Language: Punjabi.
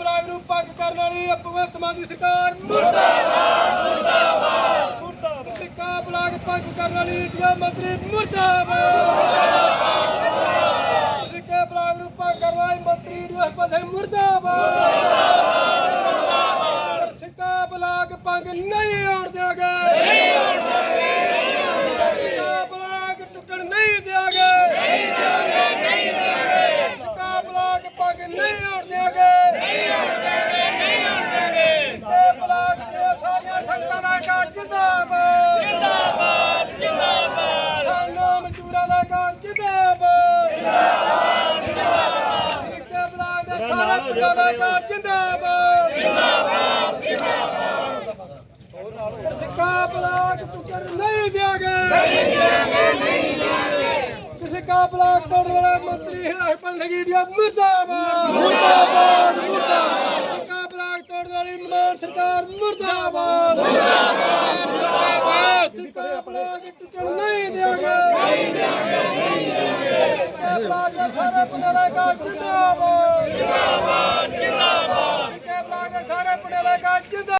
ਬਲਾਕ ਨੂੰ ਭੰਗ ਕਰਨ ਵਾਲੀ ਭਗਵੰਤ ਮਾਨ ਦੀ ਸਰਕਾਰ ਮੁਰਦਾਬਾਦ ਮੁਰਦਾਬਾਦ ਮੁਰਦਾਬਾਦ ਸਿੱਕਾ ਬਲਾਕ ਭੰਗ ਕਰਨ ਵਾਲੀ ਇੰਡੀਆ ਮੰਤਰੀ ਮੁਰਦਾਬਾਦ। ਸਿੱਕਾ ਬਲਾਕ ਨੂੰ ਭੰਗ ਕਰਨ ਵਾਲੀ ਮੰਤਰੀ ਇੰਡੀਆ ਪਧੇ ਮੁਰਦਾਬਾਦ। ਸਿੱਕਾ ਬਲਾਕ ਭੰਗ ਨਹੀਂ ਹੋਣ ਦਿਆਂਗੇ ਨਹੀਂ ਹੋਣ ਦਿਆਂਗੇ ਸਿੱਕਾ ਬਲਾਕ ਟੁੱਟਣ ਨਹੀਂ ਦਿਆਂਗੇ ਨਹੀਂ ਦਿਆਂਗੇ ਨਹੀਂ ਦਿਆਂਗੇ ਸਿੱਕਾ ਬਲਾਕ ਭੰਗ ਨਹੀਂ ਹੋਣ ਦਿਆਂਗੇ ਨਹੀਂ ਹੋਣ ਦਿਆਂਗੇ ਨਹੀਂ ਹੋਣ ਦਿਆਂਗੇ ਸਿੱਕਾ ਬਲਾਕ ਦੇ ਸਾਰੀਆਂ ਸੰਗਤਾਂ ਦਾ ਕਾਜ ਜਿੰਦਾਬਾਦ ਜਿੰਦਾਬਾਦ ਜਿੰਦਾਬਾਦ ਸਾਨੂੰ ਮਜ਼ਦੂਰਾਂ ਦਾ ਕਾਜ ਜਿੰਦਾਬਾਦ ਜਿੰਦਾਬਾਦ ਜਿੰਦਾਬਾਦ ਸਿੱਕਾ ਬਲਾਕ ਦੇ ਸਾਰੇ ਪਿੰਡਾਂ ਦਾ ਕਾਜ ਜਿੰਦਾਬਾਦ ਸਿੱਕਾ ਬਲਾਕ ਟੁੱਟਣ ਨਹੀਂ ਦਿਆਂਗੇ ਨਹੀਂ ਦਿਆਂਗੇ। ਨਹੀਂ ਦਿਆਂਗੇ ਕਾ ਬਲਾਕ ਤੋੜਨ ਵਾਲਾ ਮੰਤਰੀ ਹਰਪਨ ਲਗੀੜੀਆ ਮੁਰਦਾਬਾਦ। ਮੁਰਦਾਬਾਦ ਮੁਰਦਾਬਾਦ। ਸਿੱਕਾ ਬਲਾਕ ਤੋੜਨ ਵਾਲੀ ਮਾਨ ਸਰਕਾਰ ਮੁਰਦਾਬਾਦ। ਮੁਰਦਾਬਾਦ ਮੁਰਦਾਬਾਦ ਸਿੱਕਾ ਬਲਾਕ ਟੁੱਟਣ ਨਹੀਂ ਦਿਆਂਗੇ। ਨਹੀਂ ਦਿਆਂਗੇ ਨਹੀਂ ਦਿਆਂਗੇ। ਸਿੱਕਾ ਬਲਾਕ ਦਾ ਸਾਰਾ ਦਾ ਕਾਜ ਜਿੰਦਾਬਾਦ